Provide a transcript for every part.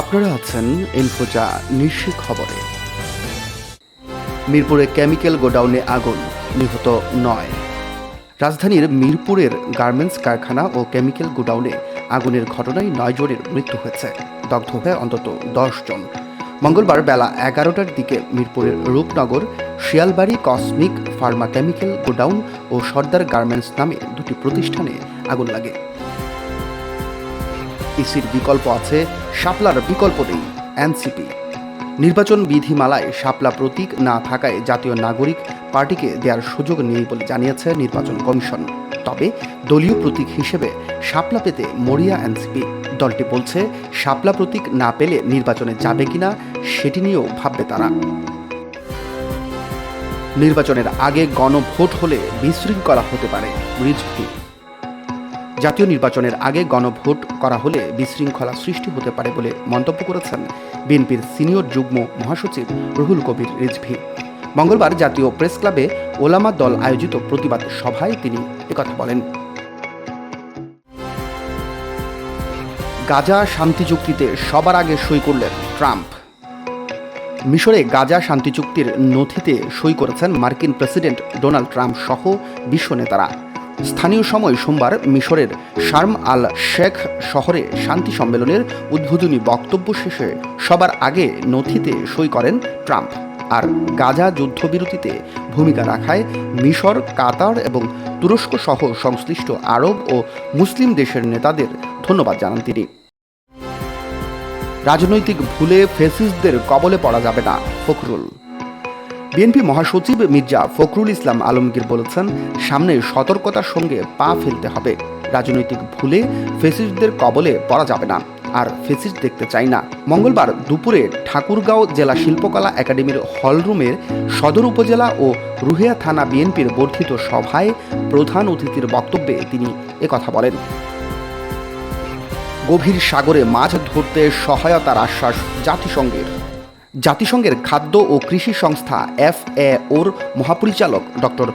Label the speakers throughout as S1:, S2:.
S1: আপনারা আছেন ইনফোজা নিশ্চিত খবরে মিরপুরে কেমিক্যাল গোডাউনে আগুন নিহত নয় রাজধানীর মিরপুরের গার্মেন্টস কারখানা ও কেমিক্যাল গোডাউনে আগুনের ঘটনায় নয় জনের মৃত্যু হয়েছে দগ্ধ হয়ে অন্তত দশ জন মঙ্গলবার বেলা এগারোটার দিকে মিরপুরের Rupnagar Shialbari cosmic pharma chemical godown ও সর্দার গার্মেন্টস নামে দুটি প্রতিষ্ঠানে আগুন লাগে এসির বিকল্প আছে শাপলার বিকল্প নেই এনসিপি নির্বাচন বিধিমালায় শাপলা প্রতীক না থাকায় জাতীয় নাগরিক পার্টিকে দেওয়ার সুযোগ নেই বলে জানিয়েছে নির্বাচন কমিশন তবে দলীয় প্রতীক হিসেবে শাপলা পেতে মরিয়া এনসিপি দলটি বলছে শাপলা প্রতীক না পেলে নির্বাচনে যাবে কিনা সেটি নিয়েও ভাববে তারা নির্বাচনের আগে গণভোট হলে বিশৃঙ্খলা হতে পারে রিজভি জাতীয় নির্বাচনের আগে গণভোট করা হলে বিশৃঙ্খলা সৃষ্টি হতে পারে বলে মন্তব্য করেছেন বিএনপির সিনিয়র যুগ্ম মহাসচিব রুহুল কবির রিজভি মঙ্গলবার জাতীয় প্রেস ক্লাবে ওলামা দল আয়োজিত প্রতিবাদ সভায় তিনি একথা বলেন গাজা শান্তি চুক্তিতে সবার আগে সই করলেন ট্রাম্প মিশরে গাজা শান্তি চুক্তির নথিতে সই করেছেন মার্কিন প্রেসিডেন্ট ডোনাল্ড ট্রাম্প সহ বিশ্ব নেতারা স্থানীয় সময় সোমবার মিশরের শার্ম আল শেখ শহরে শান্তি সম্মেলনের উদ্বোধনী বক্তব্য শেষে সবার আগে নথিতে সই করেন ট্রাম্প আর গাজা যুদ্ধবিরতিতে ভূমিকা রাখায় মিশর কাতার এবং তুরস্ক সহ সংশ্লিষ্ট আরব ও মুসলিম দেশের নেতাদের ধন্যবাদ জানান তিনি রাজনৈতিক ভুলে ফেসিসদের কবলে পড়া যাবে না ফখরুল বিএনপি মহাসচিব মির্জা ফখরুল ইসলাম আলমগীর বলেছেন সামনে সতর্কতার সঙ্গে পা ফেলতে হবে রাজনৈতিক ভুলে ফেসিস্টদের কবলে পড়া যাবে না আর ফেসিস দেখতে চাই না মঙ্গলবার দুপুরে ঠাকুরগাঁও জেলা শিল্পকলা একাডেমির হলরুমের সদর উপজেলা ও রুহিয়া থানা বিএনপির বর্ধিত সভায় প্রধান অতিথির বক্তব্যে তিনি কথা বলেন গভীর সাগরে মাছ ধরতে সহায়তার আশ্বাস জাতিসংঘের জাতিসংঘের খাদ্য ও কৃষি সংস্থা এফ এ ওর মহাপরিচালক ডক্টর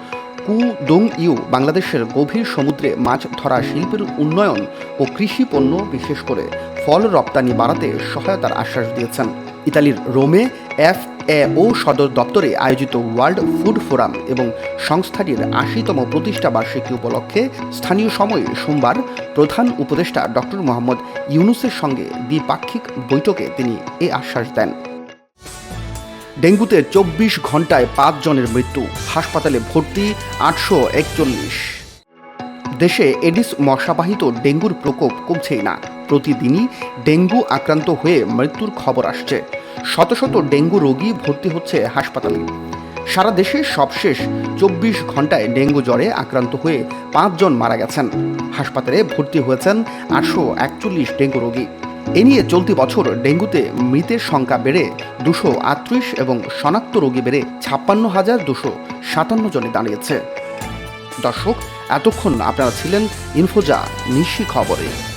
S1: কু দোং ইউ বাংলাদেশের গভীর সমুদ্রে মাছ ধরা শিল্পের উন্নয়ন ও কৃষি পণ্য বিশেষ করে ফল রপ্তানি বাড়াতে সহায়তার আশ্বাস দিয়েছেন ইতালির রোমে এফ এ ও সদর দপ্তরে আয়োজিত ওয়ার্ল্ড ফুড ফোরাম এবং সংস্থাটির আশিতম প্রতিষ্ঠা বার্ষিকী উপলক্ষে স্থানীয় সময়ে সোমবার প্রধান উপদেষ্টা ডক্টর মোহাম্মদ ইউনুসের সঙ্গে দ্বিপাক্ষিক বৈঠকে তিনি এ আশ্বাস দেন ডেঙ্গুতে চব্বিশ ঘন্টায় পাঁচজনের মৃত্যু হাসপাতালে ভর্তি আটশো একচল্লিশ দেশে এডিস মশাবাহিত ডেঙ্গুর প্রকোপ কমছেই না প্রতিদিনই ডেঙ্গু আক্রান্ত হয়ে মৃত্যুর খবর আসছে শত শত ডেঙ্গু রোগী ভর্তি হচ্ছে হাসপাতালে সারা দেশে সবশেষ চব্বিশ ঘন্টায় ডেঙ্গু জ্বরে আক্রান্ত হয়ে পাঁচজন মারা গেছেন হাসপাতালে ভর্তি হয়েছেন আটশো একচল্লিশ ডেঙ্গু রোগী এ নিয়ে চলতি বছর ডেঙ্গুতে মৃতের সংখ্যা বেড়ে দুশো আটত্রিশ এবং শনাক্ত রোগী বেড়ে ছাপ্পান্ন হাজার দুশো সাতান্ন জনে দাঁড়িয়েছে দর্শক এতক্ষণ আপনারা ছিলেন ইনফোজা নিশি খবরে